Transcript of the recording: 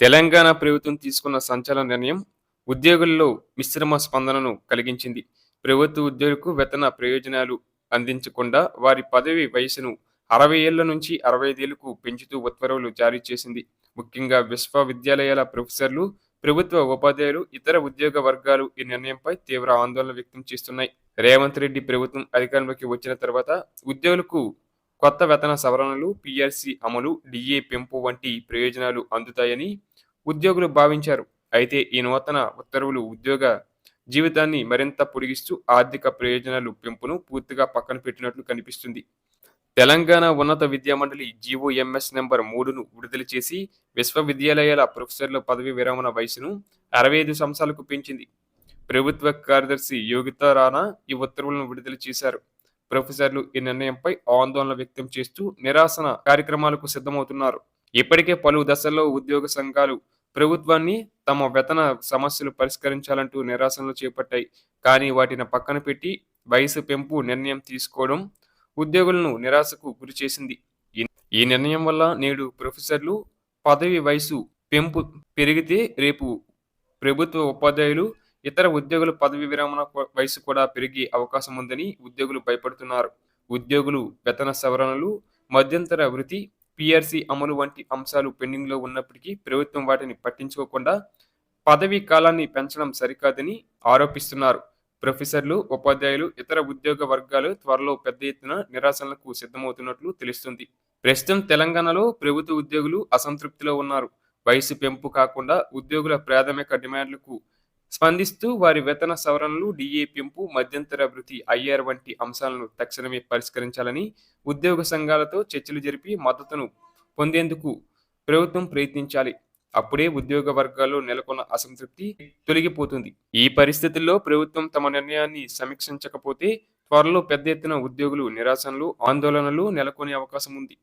తెలంగాణ ప్రభుత్వం తీసుకున్న సంచలన నిర్ణయం ఉద్యోగుల్లో మిశ్రమ స్పందనను కలిగించింది. ప్రభుత్వ ఉద్యోగులకు వేతన ప్రయోజనాలు అందించకుండా వారి పదవి వయసును అరవై ఏళ్ళ నుంచి అరవై ఐదేళ్ళకు పెంచుతూ ఉత్తర్వులు జారీ చేసింది. ముఖ్యంగా విశ్వవిద్యాలయాల ప్రొఫెసర్లు ప్రభుత్వ ఉపాధ్యాయులు ఇతర ఉద్యోగ వర్గాలు ఈ నిర్ణయంపై తీవ్ర ఆందోళన వ్యక్తం చేస్తున్నాయి. రేవంత్ రెడ్డి ప్రభుత్వం అధికారంలోకి వచ్చిన తర్వాత ఉద్యోగులకు కొత్త వేతన సవరణలు పిఆర్సి అమలు డిఏ పెంపు వంటి ప్రయోజనాలు అందుతాయని ఉద్యోగులు భావించారు. అయితే ఈ నూతన ఉత్తర్వులు ఉద్యోగ జీవితాన్ని మరింత పొడిగిస్తూ ఆర్థిక ప్రయోజనాలు పెంపును పూర్తిగా పక్కన పెట్టినట్లు కనిపిస్తుంది. తెలంగాణ ఉన్నత విద్యామండలి జీవోఎంఎస్ నెంబర్ మూడును విడుదల చేసి విశ్వవిద్యాలయాల ప్రొఫెసర్ల పదవి విరమణ వయసును అరవై ఐదు సంవత్సరాలకు పెంచింది. ప్రభుత్వ కార్యదర్శి యోగితా రాణా ఈ ఉత్తర్వులను విడుదల చేశారు. ప్రొఫెసర్లు ఈ నిర్ణయంపై ఆందోళన వ్యక్తం చేస్తూ నిరాసన కార్యక్రమాలకు సిద్ధమవుతున్నారు. ఇప్పటికే పలు దశల్లో ఉద్యోగ సంఘాలు ప్రభుత్వాన్ని తమ వేతన సమస్యలు పరిష్కరించాలంటూ నిరాశనలు చేపట్టాయి. కానీ వాటిని పక్కన పెట్టి వయసు పెంపు నిర్ణయం తీసుకోవడం ఉద్యోగులను నిరాశకు గురి చేసింది. ఈ నిర్ణయం వల్ల నేడు ప్రొఫెసర్లు పదవి వయసు పెంపు పెరిగితే రేపు ప్రభుత్వ ఉపాధ్యాయులు ఇతర ఉద్యోగులు పదవి విరమణ వయసు కూడా పెరిగే అవకాశం ఉందని ఉద్యోగులు భయపడుతున్నారు. ఉద్యోగులు వేతన సవరణలు మధ్యంతర వృత్తి పిఆర్సి అమలు వంటి అంశాలు పెండింగ్లో ఉన్నప్పటికీ ప్రభుత్వం వాటిని పట్టించుకోకుండా పదవీ కాలాన్ని పెంచడం సరికాదని ఆరోపిస్తున్నారు. ప్రొఫెసర్లు ఉపాధ్యాయులు ఇతర ఉద్యోగ వర్గాలు త్వరలో పెద్ద ఎత్తున నిరాశనలకు సిద్ధమవుతున్నట్లు తెలుస్తుంది. ప్రస్తుతం తెలంగాణలో ప్రభుత్వ ఉద్యోగులు అసంతృప్తిలో ఉన్నారు. వయసు పెంపు కాకుండా ఉద్యోగుల ప్రాథమిక డిమాండ్లకు స్పందిస్తూ వారి వేతన సవరణలు డిఏ పెంపు మధ్యంతర వృత్తి ఐఆర్ వంటి అంశాలను తక్షణమే పరిష్కరించాలని ఉద్యోగ సంఘాలతో చర్చలు జరిపి మద్దతును పొందేందుకు ప్రభుత్వం ప్రయత్నించాలి. అప్పుడే ఉద్యోగ వర్గాల్లో నెలకొన్న అసంతృప్తి తొలగిపోతుంది. ఈ పరిస్థితుల్లో ప్రభుత్వం తమ నిర్ణయాన్ని సమీక్షించకపోతే త్వరలో పెద్ద ఎత్తున ఉద్యోగులు నిరాశనలు ఆందోళనలు నెలకొనే అవకాశం ఉంది.